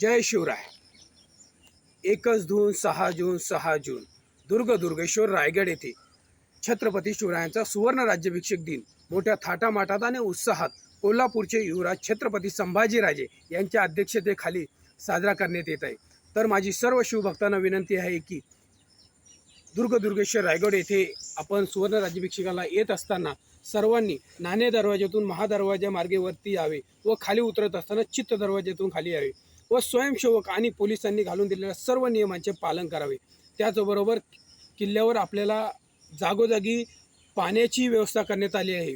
जय शिवराय. एकच जून सहा जून सहा जून. दुर्ग दुर्गेश्वर रायगड येथे छत्रपती शिवरायांचा सुवर्ण राज्याभिषेक दिन. मोठ्या थाटामाटात आणि उत्साहात कोल्हापूरचे युवराज छत्रपती संभाजीराजे यांच्या अध्यक्षतेखाली साजरा करण्यात येत आहे. तर माझी सर्व शिवभक्तांना विनंती आहे की दुर्ग दुर्गेश्वर रायगड येथे आपण सुवर्ण राज्याभिषेकाला येत असताना सर्वांनी नाणे दरवाज्यातून महादरवाजा मार्गेवरती यावे व खाली उतरत असताना चित्त दरवाज्यातून खाली यावे. व स्वयंसेवक आणि पोलिसांनी घालून दिलेल्या सर्व नियमांचे पालन करावे. त्याचबरोबर किल्ल्यावर आपल्याला जागोजागी पाण्याची व्यवस्था करण्यात आली आहे.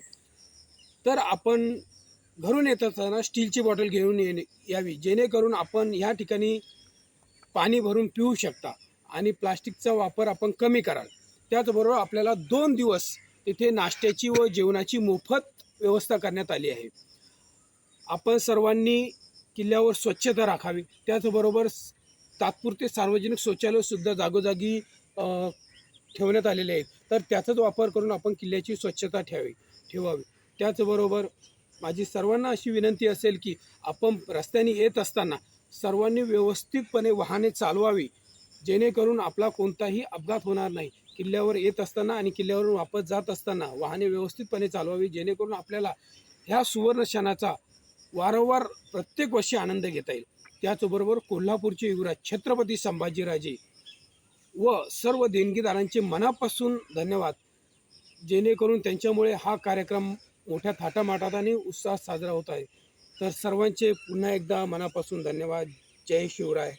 तर आपण घरून येत असताना स्टीलची बॉटल घेऊन येणे यावी जेणेकरून आपण ह्या ठिकाणी पाणी भरून पिऊ शकता आणि प्लास्टिकचा वापर आपण कमी कराल. त्याचबरोबर आपल्याला दोन दिवस तिथे नाश्त्याची व जेवणाची मोफत व्यवस्था करण्यात आली आहे. आपण सर्वांनी किल्ल्यावर स्वच्छता राखावी. त्याचबरोबर तात्पुरते सार्वजनिक शौचालयसुद्धा जागोजागी ठेवण्यात आलेले आहेत. तर त्याचाच वापर करून आपण किल्ल्याची स्वच्छता ठेवावी ठेवावी. त्याचबरोबर माझी सर्वांना अशी विनंती असेल की आपण रस्त्याने येत असताना सर्वांनी व्यवस्थितपणे वाहने चालवावी जेणेकरून आपला कोणताही अपघात होणार नाही. किल्ल्यावर येत असताना आणि किल्ल्यावरून वापस जात असताना वाहने व्यवस्थितपणे चालवावी जेणेकरून आपल्याला ह्या सुवर्ण क्षणाचा वारंवार प्रत्येक वर्षी आनंद घेता येईल. त्याचबरोबर कोल्हापूरचे युवराज छत्रपती संभाजीराजे व सर्व देणगीदारांचे मनापासून धन्यवाद. जेणेकरून त्यांच्यामुळे हा कार्यक्रम मोठ्या थाटामाटात आणि उत्साहात साजरा होत आहे. तर सर्वांचे पुन्हा एकदा मनापासून धन्यवाद. जय शिवराय.